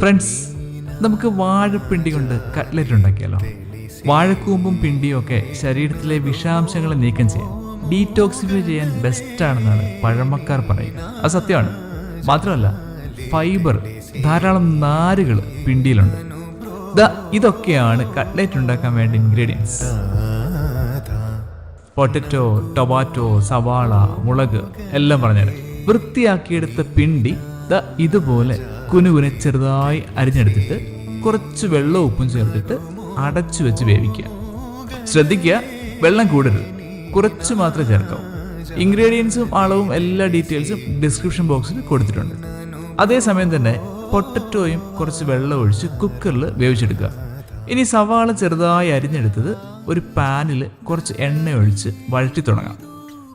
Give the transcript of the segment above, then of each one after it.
Friends നമുക്ക് വാഴപ്പിണ്ടി കൊണ്ട് കട്ട്ലറ്റ് ഉണ്ടാക്കിയാലോ? വാഴക്കൂമ്പും പിണ്ടിയും ഒക്കെ ശരീരത്തിലെ വിഷാംശങ്ങളെ നീക്കം ചെയ്യാൻ ഡീറ്റോക്സിഫൈ ചെയ്യാൻ ബെസ്റ്റ് ആണെന്നാണ് പഴമക്കാർ പറയുന്നത് അത് സത്യമാണ്. മാത്രമല്ല ഫൈബർ ധാരാളം നാരുകൾ പിണ്ടിയിലുണ്ട്. ഇതൊക്കെയാണ് കട്ട്ലറ്റ് ഉണ്ടാക്കാൻ വേണ്ട ഇൻഗ്രീഡിയൻസ് പൊട്ടറ്റോ ടൊമാറ്റോ സവാള മുളക് എല്ലാം പറഞ്ഞുതരാം വൃത്തിയാക്കിയെടുത്ത പിണ്ടി ദ ഇതുപോലെ കുനുകുനെ ചെറുതായി അരിഞ്ഞെടുത്തിട്ട് കുറച്ച് വെള്ളവും ഉപ്പും ചേർത്തിട്ട് അടച്ചു വെച്ച് വേവിക്കുക. ശ്രദ്ധിക്കുക വെള്ളം കൂടരുത്. കുറച്ച് മാത്രം ചേർക്കാവൂ ഇൻഗ്രീഡിയൻസും അളവും എല്ലാ ഡീറ്റെയിൽസും ഡിസ്ക്രിപ്ഷൻ ബോക്സിൽ കൊടുത്തിട്ടുണ്ട്. അതേസമയം തന്നെ പൊട്ടറ്റോയും കുറച്ച് വെള്ളം ഒഴിച്ച് കുക്കറിൽ വേവിച്ചെടുക്കുക. ഇനി സവാള ചെറുതായി അരിഞ്ഞെടുത്തത് ഒരു പാനിൽ കുറച്ച് എണ്ണ ഒഴിച്ച് വഴറ്റി തുടങ്ങാം.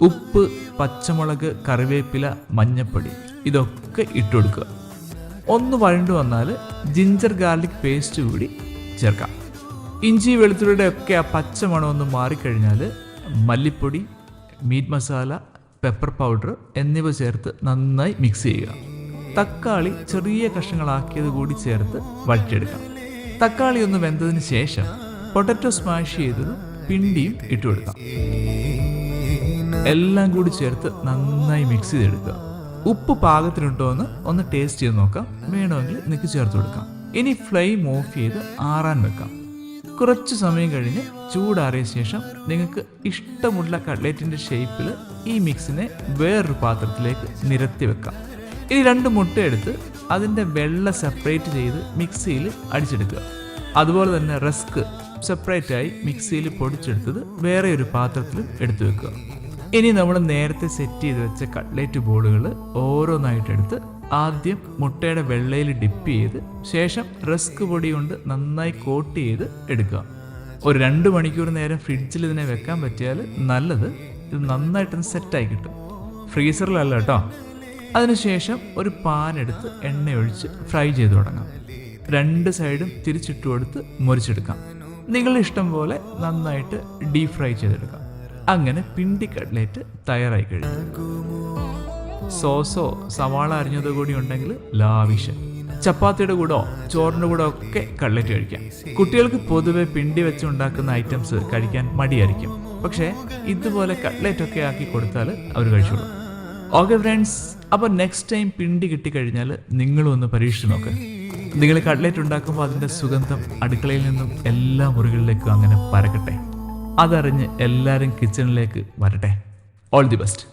ഉപ്പ് പച്ചമുളക് കറിവേപ്പില മഞ്ഞപ്പൊടി ഇതൊക്കെ ഇട്ട് കൊടുക്കുക. ഒന്ന് വഴണ്ടു വന്നാൽ ജിഞ്ചർ ഗാർലിക് പേസ്റ്റ് കൂടി ചേർക്കാം. ഇഞ്ചി വെളുത്തുള്ളിയുടെ ഒക്കെ ആ പച്ചമണം ഒന്ന് മാറിക്കഴിഞ്ഞാൽ മല്ലിപ്പൊടി മീറ്റ് മസാല പെപ്പർ പൗഡർ എന്നിവ ചേർത്ത് നന്നായി മിക്സ് ചെയ്യുക. തക്കാളി ചെറിയ കഷ്ണങ്ങളാക്കിയത് കൂടി ചേർത്ത് വഴറ്റിയെടുക്കാം. തക്കാളി ഒന്ന് വെന്തതിന് ശേഷം പൊട്ടറ്റോ സ്മാഷ് ചെയ്തത് പിണ്ടിയും ഇട്ട് കൊടുക്കാം. എല്ലാം കൂടി ചേർത്ത് നന്നായി മിക്സ് ചെയ്തെടുക്കുക. ഉപ്പ് പാകത്തിനുണ്ടോ എന്ന് ഒന്ന് ടേസ്റ്റ് ചെയ്ത് നോക്കാം. വേണമെങ്കിൽ നിക്ക് ചേർത്ത് കൊടുക്കാം. ഇനി ഫ്ലെയിം ഓഫ് ചെയ്ത് ആറാൻ വെക്കാം. കുറച്ച് സമയം കഴിഞ്ഞ് ചൂടാറിയ ശേഷം നിങ്ങൾക്ക് ഇഷ്ടമുള്ള കട്ട്ലേറ്റിന്റെ ഷേപ്പിൽ ഈ മിക്സിനെ വേറൊരു പാത്രത്തിലേക്ക് നിരത്തി വെക്കാം. ഇനി രണ്ട് മുട്ട എടുത്ത് അതിന്റെ വെള്ള സെപ്പറേറ്റ് ചെയ്ത് മിക്സിയിൽ അടിച്ചെടുക്കുക. അതുപോലെ തന്നെ റസ്ക് സെപ്പറേറ്റായി മിക്സിയിൽ പൊടിച്ചെടുത്തത് വേറെ ഒരു പാത്രത്തിലും എടുത്തു വെക്കുക. ഇനി നമ്മൾ നേരത്തെ സെറ്റ് ചെയ്ത് വെച്ച കട്ട്ലേറ്റ് ബോളുകൾ ഓരോന്നായിട്ട് എടുത്ത് ആദ്യം മുട്ടയുടെ വെള്ളയിൽ ഡിപ്പ് ചെയ്ത് ശേഷം റസ്ക് പൊടി കൊണ്ട് നന്നായി കോട്ട് ചെയ്ത് എടുക്കുക. ഒരു രണ്ട് മണിക്കൂർ നേരം ഫ്രിഡ്ജിൽ ഇതിനെ വെക്കാൻ പറ്റിയാൽ നല്ലത്. ഇത് നന്നായിട്ടൊന്ന് സെറ്റായി കിട്ടും. ഫ്രീസറിലല്ല കേട്ടോ. അതിനുശേഷം ഒരു പാൻ എടുത്ത് എണ്ണയൊഴിച്ച് ഫ്രൈ ചെയ്ത് തുടങ്ങാം. രണ്ട് സൈഡും തിരിച്ചിട്ട് കൊടുത്ത് മുറിച്ചെടുക്കാം. നിങ്ങളുടെ ഇഷ്ടം പോലെ നന്നായിട്ട് ഡീപ് ഫ്രൈ ചെയ്തെടുക്കാം. അങ്ങനെ പിണ്ടി കട്ട്ലേറ്റ് തയ്യാറായി കഴിഞ്ഞു. സോസോ സവാള അരിഞ്ഞതോ കൂടി ഉണ്ടെങ്കിൽ ലാവിഷ്. ചപ്പാത്തിയുടെ കൂടോ ചോറിന്റെ കൂടോ ഒക്കെ കട്ട്ലറ്റ് കഴിക്കാം. കുട്ടികൾക്ക് പൊതുവെ പിണ്ടി വെച്ച് ഉണ്ടാക്കുന്ന ഐറ്റംസ് കഴിക്കാൻ മടിയായിരിക്കും. പക്ഷേ ഇതുപോലെ കട്ട്ലറ്റ് ഒക്കെ ആക്കി കൊടുത്താൽ അവർ കഴിച്ചോളും. ഓക്കെ ഫ്രണ്ട്സ് അപ്പോൾ നെക്സ്റ്റ് ടൈം പിണ്ടി കിട്ടിക്കഴിഞ്ഞാൽ നിങ്ങളും ഒന്ന് പരീക്ഷിച്ച് നോക്ക്. നിങ്ങൾ കട്ട്ലേറ്റ് ഉണ്ടാക്കുമ്പോൾ അതിന്റെ സുഗന്ധം അടുക്കളയിൽ നിന്നും എല്ലാ മുറികളിലേക്കും അങ്ങനെ പരക്കട്ടെ. അതറിഞ്ഞ് എല്ലാവരും കിച്ചണിലേക്ക് വരട്ടെ. All the best